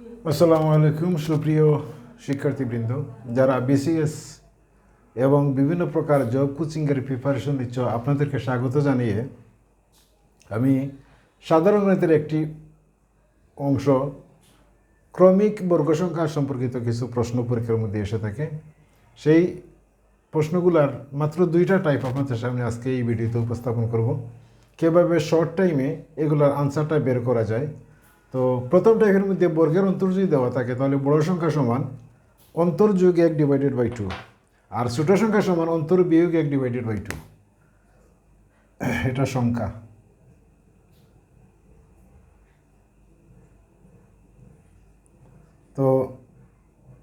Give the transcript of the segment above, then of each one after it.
আসসালামু আলাইকুম, সুপ্রিয় শিক্ষার্থীবৃন্দ, যারা বিসিএস এবং বিভিন্ন প্রকার জব কোচিংয়ের প্রিপারেশন নিচ্ছ, আপনাদেরকে স্বাগত জানিয়ে আমি সাধারণ গণিতের একটি অংশ, ক্রমিক বর্গ সংখ্যা সম্পর্কিত কিছু প্রশ্ন পরীক্ষার মধ্যে এসে থাকে। সেই প্রশ্নগুলার মাত্র দুইটা টাইপ আপনাদের সামনে আজকে এই ভিডিওতে উপস্থাপন করব। কীভাবে শর্ট টাইমে এগুলার আনসারটা বের করা যায় তো প্রথম টাইপের মধ্যে বর্গের অন্তর যদি দেওয়া থাকে, তাহলে বড় সংখ্যা সমান অন্তর যোগ এক ডিভাইডেড বাই টু আর ছোটো সংখ্যা সমান অন্তর বিয়োগ এক ডিভাইডেড বাই টু এটা সংখ্যা। তো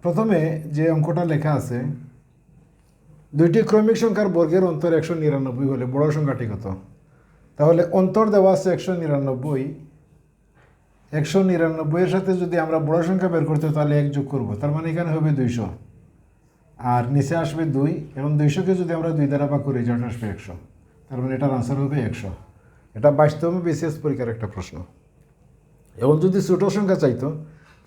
প্রথমে যে অঙ্কটা লেখা আছে, দুইটি ক্রমিক সংখ্যার বর্গের অন্তর একশো নিরানব্বই হলে বড় সংখ্যাটি কত? তাহলে অন্তর দেওয়া আছে একশো নিরানব্বই একশো নিরানব্বইয়ের সাথে যদি আমরা বড় সংখ্যা বের করতে, তাহলে এক যোগ করব। তার মানে এখানে হবে দুইশো। আর নিচে আসবে দুই, এবং দুইশোকে যদি আমরা দুই দ্বারা ভাগ করি যেটা আসবে একশো। তার মানে এটার আনসার হবে একশো। এটা বাইশতম বিশেষ পরীক্ষার একটা প্রশ্ন। এবং যদি ছোটো সংখ্যা চাইতো,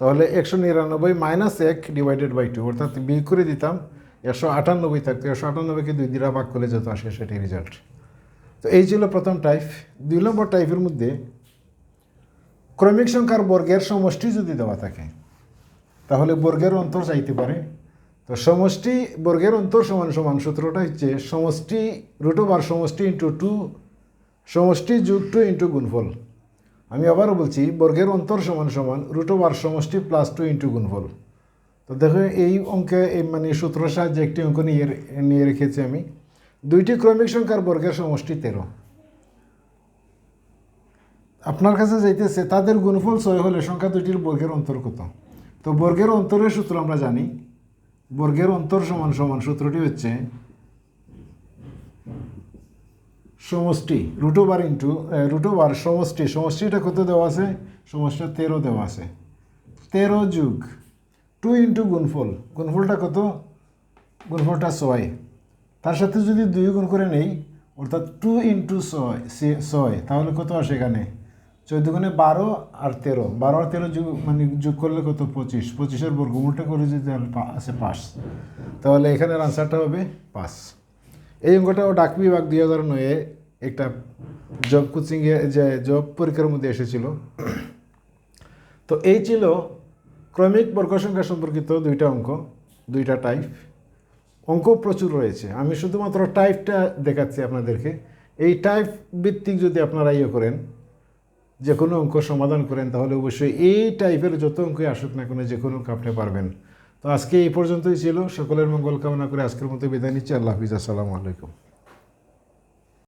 তাহলে একশো নিরানব্বই মাইনাস এক ডিভাইডেড বাই টু অর্থাৎ বিয়োগ করে দিতাম, একশো আটানব্বই থাকতো। একশো আটানব্বইকে দুই দ্বারা ভাগ করলে যত আসে সেটাই রেজাল্ট তো এই ছিল প্রথম টাইপ দুই নম্বর টাইপের মধ্যে ক্রমিক সংখ্যার বর্গের সমষ্টি যদি দেওয়া থাকে, তাহলে বর্গের অন্তর চাইতে পারে। তো সমষ্টি, বর্গের অন্তর সমান সমান সূত্রটা হচ্ছে সমষ্টি রুট ওভার সমষ্টি ইন্টু টু সমষ্টি যুগ টু ইন্টু গুণফল। আমি আবারও বলছি, বর্গের অন্তর সমান সমান রুট ওভার সমষ্টি প্লাস টু ইন্টু গুণফল। তো দেখো, এই অঙ্কে, এই মানে সূত্রের সাহায্যে একটি অঙ্ক নিয়ে নিয়ে রেখেছি আমি। দুইটি ক্রমিক সংখ্যার বর্গের সমষ্টি তেরো। আপনার কাছে যাইতেছে, তাদের গুণফল ছয় হলে সংখ্যা দুইটির বর্গের অন্তর কত? তো বর্গের অন্তরের সূত্র আমরা জানি। বর্গের অন্তর সমান সমান সূত্রটি হচ্ছে সমষ্টি রুটো বার ইন্টু রুটো বার সমষ্টি। সমষ্টিটা কত দেওয়া আছে? সমষ্টিটা তেরো দেওয়া আছে। তেরো যুগ। টু ইন্টু গুণফল। গুণফলটা কত? গুণফলটা ছয়। তার সাথে যদি দুই গুণ করে নেই, অর্থাৎ টু ইন্টু ছয় ছয়, তাহলে কত আসে এখানে? চোদ্দ গুণে বারো আর তেরো। বারো আর তেরো যোগ মানে যোগ করলে কত? পঁচিশ। পঁচিশের বর্গমূলটা করে যদি তাহলে পা- আসে পাঁচ। তাহলে এখানের আনসারটা হবে পাঁচ। এই অঙ্কটাও ডাক বিভাগ দুই হাজার নয়ে একটা জব কোচিংয়ে যে জব পরীক্ষার মধ্যে এসেছিল। তো এই ছিল ক্রমিক বর্গ সংখ্যা সম্পর্কিত দুইটা অঙ্ক, দুইটা টাইপ অঙ্ক প্রচুর রয়েছে। আমি শুধুমাত্র টাইপটা দেখাচ্ছি আপনাদেরকে। এই টাইপ ভিত্তিক যদি আপনারা ইয়ে করেন যে কোনো অঙ্ক সমাধান করেন, তাহলে অবশ্যই এই টাইপের যত অঙ্কই আসুক না কোনো যে কোনো অঙ্ক আপনি পারবেন। তো আজকে এই পর্যন্তই ছিল। সকলের মঙ্গল কামনা করে আজকের মতো বিদায় নিচ্ছি। আল্লাহ হাফিজ। আসসালামু আলাইকুম।